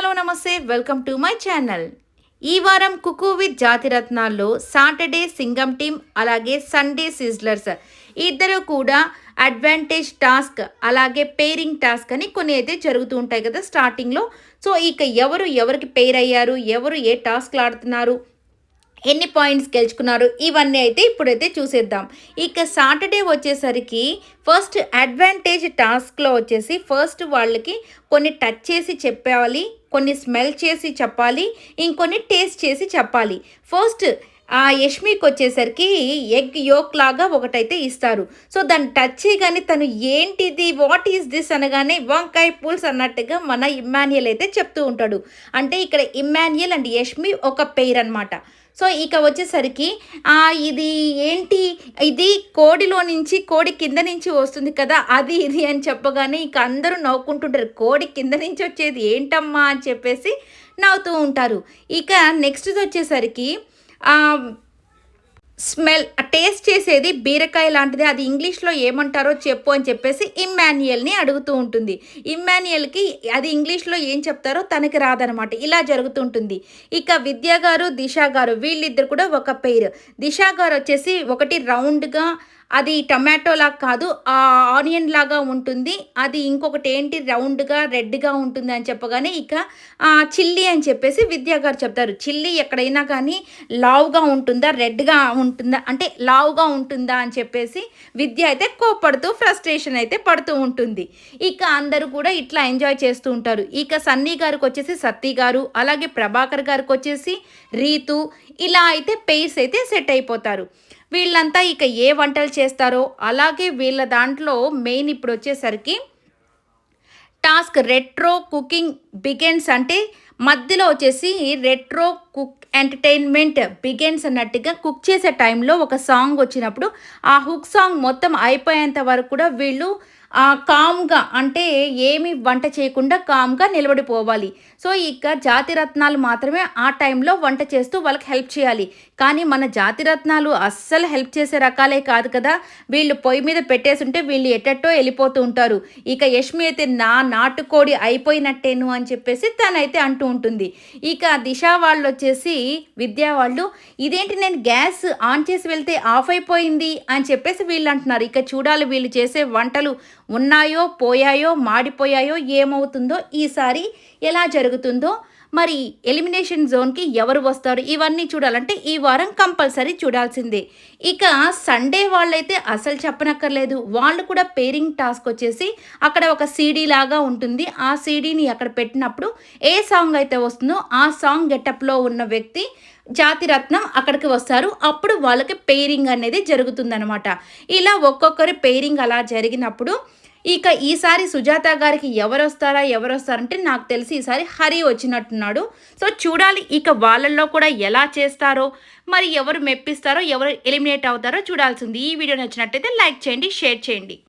Hello నమస్తే. Welcome to my channel ఈ వారం కుకు విత్ జాతిరత్నాల్లో సాటర్డే సింగం టీమ్ అలాగే సండే సిజ్లర్స్ ఇద్దరు కూడా అడ్వాంటేజ్ టాస్క్ అలాగే పేరింగ్ టాస్క్ అని కొన్ని అయితే జరుగుతూ ఉంటాయి కదా స్టార్టింగ్లో సో ఇక ఎవరు ఎవరికి పేర్ అయ్యారు? ఎవరు ఏ టాస్క్లు ఆడుతున్నారు? ఎన్ని పాయింట్స్ గెలుచుకున్నారు? ఇవన్నీ అయితే ఇప్పుడైతే చూసేద్దాం. ఇక సాటర్డే వచ్చేసరికి ఫస్ట్ అడ్వాంటేజ్ టాస్క్లో వచ్చేసి ఫస్ట్ వాళ్ళకి కొన్ని టచ్ చేసి చెప్పాలి కొన్ని స్మెల్ చేసి చెప్పాలి ఇంకొన్ని టేస్ట్ చేసి చెప్పాలి. ఫస్ట్ ఆ యష్మికి వచ్చేసరికి ఎగ్ యోక్ లాగా ఒకటైతే ఇస్తారు. సో దాన్ని టచ్ చేయగానే తను ఏంటిది వాట్ ఈస్ దిస్ అనగానే వంకాయ పూల్స్ అన్నట్టుగా మన ఇమ్మాన్యుయల్ అయితే చెప్తూ ఉంటాడు. అంటే ఇక్కడ ఇమ్మాన్యుయల్ అండ్ యష్మి ఒక పెయిర్ అనమాట సో ఇక వచ్చేసరికి ఇది ఏంటి ఇది కోడిలో నుంచి కోడి కింద నుంచి వస్తుంది కదా అది ఇది అని చెప్పగానే ఇక అందరూ నవ్వుకుంటుంటారు. కోడి కింద నుంచి వచ్చేది ఏంటమ్మా అని చెప్పేసి నవ్వుతూ ఉంటారు. ఇక నెక్స్ట్ వచ్చేసరికి స్మెల్ టేస్ట్ చేసేది బీరకాయ లాంటిది. అది ఇంగ్లీష్లో ఏమంటారో చెప్పు అని చెప్పేసి ఇమ్మాన్యుయల్ని అడుగుతూ ఉంటుంది. ఇమ్మాన్యుయల్కి అది ఇంగ్లీష్లో ఏం చెప్తారో తనకి రాదనమాట ఇలా జరుగుతుంటుంది ఇక విద్యా గారు దిశ గారు వీళ్ళిద్దరు కూడా ఒక పేరు దిశ గారు వచ్చేసి ఒకటి రౌండ్గా అది టమాటోలా కాదు ఆ ఆనియన్ లాగా ఉంటుంది. అది ఇంకొకటి ఏంటి రౌండ్గా రెడ్గా ఉంటుంది అని చెప్పగానే ఇక చిల్లీ అని చెప్పేసి విద్యా గారు చెప్తారు. చిల్లీ ఎక్కడైనా కానీ లావుగా ఉంటుందా రెడ్గా ఉంటుందా? అంటే లావుగా ఉంటుందా అని చెప్పేసి విద్య అయితే కోప్పడుతూ ఫ్రస్ట్రేషన్ అయితే పడుతూ ఉంటుంది. ఇక అందరూ కూడా ఇట్లా ఎంజాయ్ చేస్తూ ఉంటారు. ఇక సన్నీ గారికి వచ్చేసి సత్తి గారు అలాగే ప్రభాకర్ గారికి వచ్చేసి రీతు ఇలా అయితే పేస్ అయితే సెట్ అయిపోతారు. వీళ్ళంతా ఇక ఏ వంటలు చేస్తారో అలాగే వీళ్ళ దాంట్లో మెయిన్ ఇప్పుడు వచ్చేసరికి టాస్క్ రెట్రో కుకింగ్ బిగెన్స్ అంటే మధ్యలో వచ్చేసి రెట్రో కుక్ ఎంటర్టైన్మెంట్ బిగెన్స్ అన్నట్టుగా కుక్ చేసే టైంలో ఒక సాంగ్ వచ్చినప్పుడు ఆ హుక్ సాంగ్ మొత్తం అయిపోయేంత వరకు కూడా వీళ్ళు కామ్గా అంటే ఏమి వంట చేయకుండా కామ్గా నిలబడిపోవాలి. సో ఇక జాతిరత్నాలు మాత్రమే ఆ టైంలో వంట చేస్తూ వాళ్ళకి హెల్ప్ చేయాలి. కానీ మన జాతిరత్నాలు అస్సలు హెల్ప్ చేసే రకాలే కాదు కదా. వీళ్ళు పొయ్యి మీద పెట్టేసుంటే వీళ్ళు ఎట్టెట్టో వెళ్ళిపోతూ ఉంటారు. ఇక యష్మి అయితే నా నాటుకోడి అయిపోయినట్టేను అని చెప్పేసి తనైతే అంటూ ఉంటుంది. ఇక దిశ వాళ్ళు వచ్చేసి విద్యా వాళ్ళు ఇదేంటి నేను గ్యాస్ ఆన్ చేసి వెళ్తే ఆఫ్ అయిపోయింది అని చెప్పేసి వీళ్ళు అంటున్నారు. ఇక చూడాలి వీళ్ళు చేసే వంటలు ఉన్నాయో పోయాయో మాడిపోయాయో ఏమవుతుందో ఈసారి ఎలా జరుగుతుందో మరి ఎలిమినేషన్ జోన్కి ఎవరు వస్తారు? ఇవన్నీ చూడాలంటే ఈ వారం కంపల్సరీ చూడాల్సిందే. ఇక సండే వాళ్ళైతే అసలు చెప్పనక్కర్లేదు. వాళ్ళు కూడా పేరింగ్ టాస్క్ వచ్చేసి అక్కడ ఒక సీడీ లాగా ఉంటుంది. ఆ సీడీని అక్కడ పెట్టినప్పుడు ఏ సాంగ్ అయితే వస్తుందో ఆ సాంగ్ గెటప్లో ఉన్న వ్యక్తి జాతిరత్నం అక్కడికి వస్తారు. అప్పుడు వాళ్ళకి పేరింగ్ అనేది జరుగుతుందనమాట ఇలా ఒక్కొక్కరి పేరింగ్ అలా జరిగినప్పుడు ఇక ఈసారి సుజాత గారికి ఎవరు వస్తారా ఎవరు వస్తారంటే నాకు తెలిసి ఈసారి హరి వచ్చినట్టున్నాడు. సో చూడాలి ఇక వాళ్ళల్లో కూడా ఎలా చేస్తారో మరి ఎవరు మెప్పిస్తారో ఎవరు ఎలిమినేట్ అవుతారో చూడాల్సింది. ఈ వీడియో నచ్చినట్టయితే లైక్ చేయండి షేర్ చేయండి.